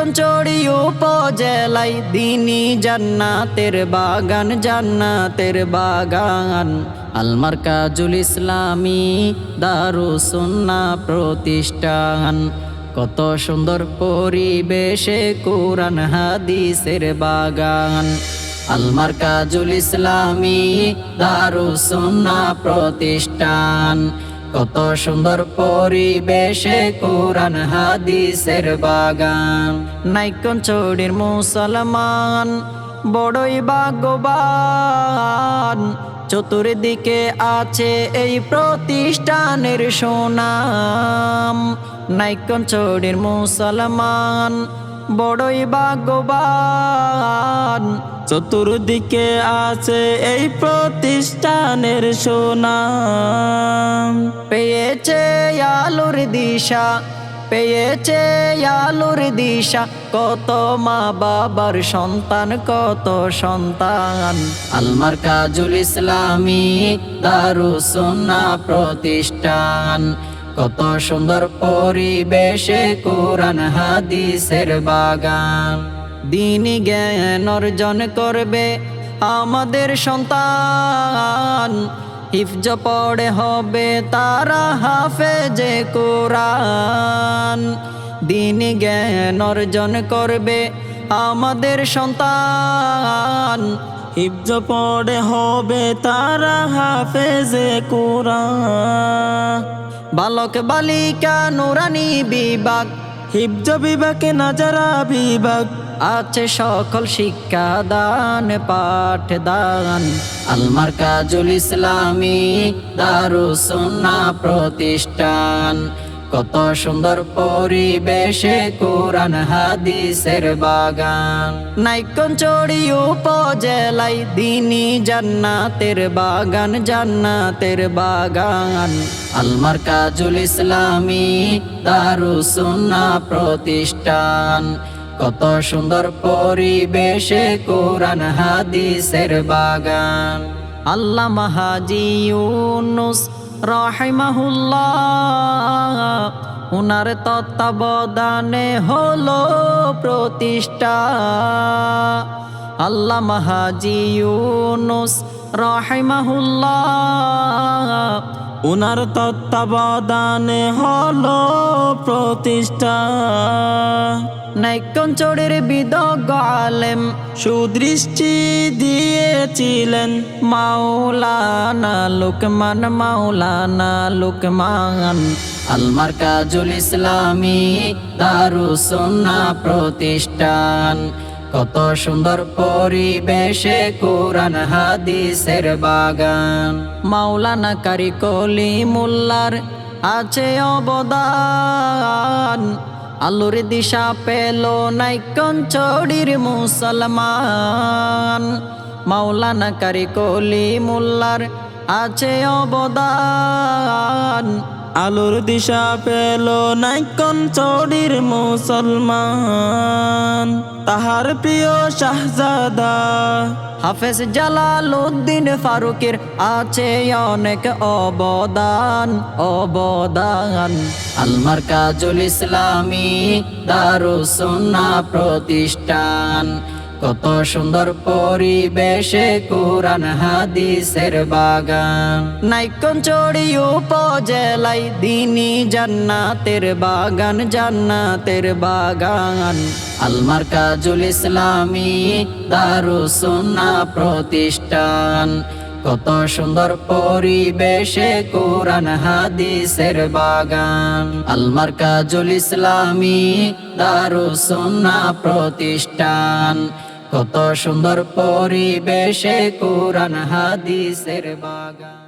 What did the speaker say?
নাইকঞ্চড়ি উপজেলাই দিনী জান্নাতের বাগান জান্নাতের বাগান। আলমার কাজুল ইসলামী দারুসুন্না প্রতিষ্ঠান। কত সুন্দর পরিবেশে কোরআন হাদিসের বাগান। আলমার কাজুল ইসলামী দারুসুন্না প্রতিষ্ঠান। কত সুন্দর পরিবেশে কোরআন, হাদিসের বাগান। নাইকন চৌড়ির মুসলমান, বড়ই ভাগ্যবান। চতুর্দিকে আছে এই প্রতিষ্ঠানের সুনাম। নাইকন চৌড়ির মুসলমান বড়ই ভাগ্যবান। চতুর্দিকে আছে এই প্রতিষ্ঠানের সুনাম। পেয়েছে আলোর দিশা, পেয়েছে আলোর দিশা। কত মা বাবার সন্তান, কত সন্তান। আলমার কাজুল ইসলামী দারুসুন্না প্রতিষ্ঠান। কত সুন্দর পরিবেশে কোরআন হাদিসের বাগান। দিন জ্ঞান অর্জন করবে আমাদের সন্তান। হিফজ পড়ে হবে তারা হাফে যে কোরআন। দিন জ্ঞান অর্জন করবে আমাদের সন্তান। হিফজ পড়ে হবে তারা হাফে যে কোরআন। বালক বালিকা নুরানি বিভাগ হিফজ বিভাগে নাজারা বিভাগ, আছে সকল শিক্ষা দান পাঠ দান আলমার কাজুল ইসলামী দারুসুন্না প্রতিষ্ঠান। কত সুন্দর পরিবেশে কোরআন হাদিসের বাগান। নাইকন চড়ি উপজেলাই দিনী জান্নাতের বাগান জান্নাতের বাগান। আলমার কাজুল ইসলামী দারুসুন্না প্রতিষ্ঠান। কত সুন্দর পরিবেশে কোরআন হাদিসের বাগান। আল্লাহ মাহাজি ইউনুস রাহিমাহুল্লাহ উনার তত্ত্বাবধানে হলো প্রতিষ্ঠা। আল্লাহ মাহাজি ইউনুস রাহিমাহুল্লাহ উনার তত্ত্বাবধানে হলো প্রতিষ্ঠা। নাইকন চড়ের বিদজ্ঞ আলেম, সুদৃষ্টি দিয়েছিলেন মাওলানা লুকমান মাওলানা লুকমান। আলমার কাজুল ইসলামী দারুসুন্না প্রতিষ্ঠান, কত সুন্দর পরিবেশে কোরআন হাদিসের বাগান। মাওলানা কারিকলি মোল্লার আছে অবদান আলুর দিশা পেল নাইকন চড়ির মুসলমান। মাওলানা কারি কলি মোল্লার আছে অবদান। আলোর দিশা পেল নাইকন চৌড়ির মুসলমান। তাহার প্রিয় শাহজাদা। হাফেজ জালাল উদ্দিন ফারুকের আছে অনেক অবদান অবদান। আলমার কাজুল ইসলামী দারুসুন্না প্রতিষ্ঠান। কত সুন্দর পরিবেশে কোরআন হাদিসের বাগান। নাইকন চড়ি উপজেলাই দিনী জান্নাতের বাগান জান্নাতের বাগান। আলমার কাজুল ইসলামী দারুসুন্না প্রতিষ্ঠান। কত সুন্দর পরিবেশে কোরআন হাদিসের বাগান। আলমার কাজুল ইসলামী দারুসুন্না প্রতিষ্ঠান। কত সুন্দর পরিবেশে কোরআন হাদিসের বাগান।